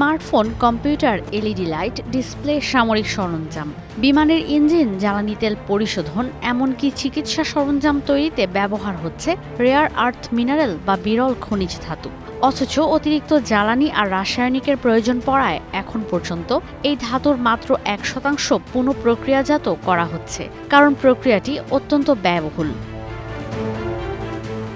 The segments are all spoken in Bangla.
Smartphone, computer, LED light, display, সামরিক সরঞ্জাম। বিমানের ইঞ্জিন, জ্বালানি তেল পরিশোধন, এমনকি চিকিৎসা সরঞ্জাম তৈরিতে ব্যবহার হচ্ছে রেয়ার আর্থ মিনারেল বা বিরল খনিজ ধাতু। অথচ অতিরিক্ত জ্বালানি আর রাসায়নিকের প্রয়োজন পড়ায় এখন পর্যন্ত এই ধাতুর মাত্র এক শতাংশ পুনঃপ্রক্রিয়াজাত করা হচ্ছে। কারণ প্রক্রিয়াটি অত্যন্ত ব্যয়বহুল।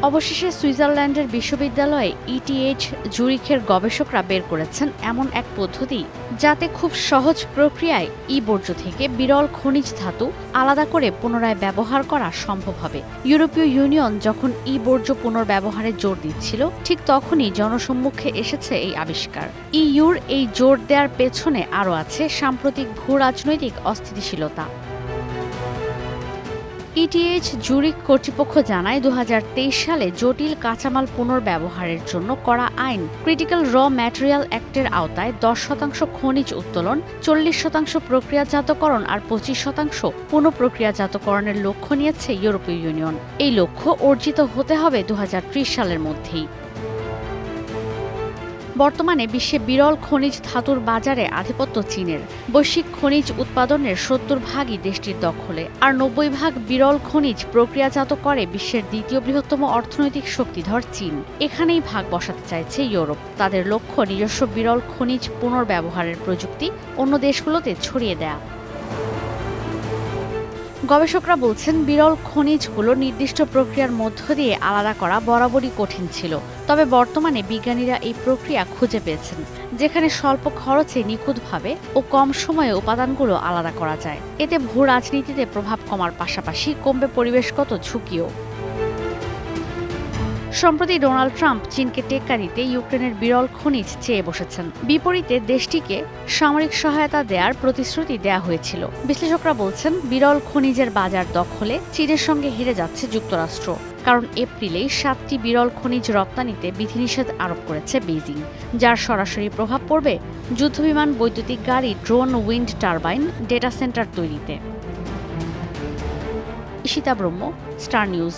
অবশেষে সুইজারল্যান্ডের বিশ্ববিদ্যালয়ে ইটিএইচ জুরিখের গবেষকরা বের করেছেন এমন এক পদ্ধতি যাতে খুব সহজ প্রক্রিয়ায় ই বর্জ্য থেকে বিরল খনিজ ধাতু আলাদা করে পুনরায় ব্যবহার করা সম্ভব হবে। ইউরোপীয় ইউনিয়ন যখন ই বর্জ্য পুনর্ব্যবহারে জোর দিচ্ছিল, ঠিক তখনই জনসম্মুখে এসেছে এই আবিষ্কার। ইইউর এই জোর দেওয়ার পেছনে আরও আছে সাম্প্রতিক ভূ রাজনৈতিক অস্থিতিশীলতা। ইটিএইচ জুরিক কর্তৃপক্ষ জানায় দুহাজার তেইশ সালে জটিল কাঁচামাল পুনর্ব্যবহারের জন্য করা আইন ক্রিটিক্যাল র ম্যাটেরিয়াল অ্যাক্টের আওতায় দশ শতাংশ খনিজ উত্তোলন, চল্লিশ শতাংশ প্রক্রিয়াজাতকরণ আর পঁচিশ শতাংশ পুনঃপ্রক্রিয়াজাতকরণের লক্ষ্য নিয়েছে ইউরোপীয় ইউনিয়ন। এই লক্ষ্য অর্জিত হতে হবে দু হাজার ত্রিশ সালের মধ্যেই। বর্তমানে বিশ্বে বিরল খনিজ ধাতুর বাজারে আধিপত্য চীনের। বৈশ্বিক খনিজ উৎপাদনের সত্তর ভাগই দেশটির দখলে, আর নব্বই ভাগ বিরল খনিজ প্রক্রিয়াজাত করে বিশ্বের দ্বিতীয় বৃহত্তম অর্থনৈতিক শক্তিধর চীন। এখানেই ভাগ বসাতে চাইছে ইউরোপ। তাদের লক্ষ্য নিজস্ব বিরল খনিজ পুনর্ব্যবহারের প্রযুক্তি অন্য দেশগুলোতে ছড়িয়ে দেয়া। গবেষকরা বলছেন, বিরল খনিজগুলো নির্দিষ্ট প্রক্রিয়ার মধ্য দিয়ে আলাদা করা বরাবরই কঠিন ছিল। তবে বর্তমানে বিজ্ঞানীরা এই প্রক্রিয়া খুঁজে পেয়েছেন, যেখানে স্বল্প খরচে নিখুঁতভাবে ও কম সময়ে উপাদানগুলো আলাদা করা যায়। এতে ভূ রাজনীতিতে প্রভাব কমার পাশাপাশি কমবে পরিবেশগত ঝুঁকিও। সম্প্রতি ডোনাল্ড ট্রাম্প চীনকে টেক্কা দিতে ইউক্রেনের বিরল খনিজ চেয়ে বসেছেন। বিপরীতে দেশটিকে সামরিক সহায়তা দেওয়ার প্রতিশ্রুতি দেয়া হয়েছিল। বিশ্লেষকরা বলছেন, বিরল খনিজের বাজার দখলে চীনের সঙ্গে হেরে যাচ্ছে যুক্তরাষ্ট্র, কারণ এপ্রিলেই সাতটি বিরল খনিজ রপ্তানিতে বিধিনিষেধ আরোপ করেছে বেইজিং, যার সরাসরি প্রভাব পড়বে যুদ্ধবিমান, বৈদ্যুতিক গাড়ি, drone, wind turbine, data centre তৈরিতে। ইশিতা ব্রহ্ম, স্টার নিউজ।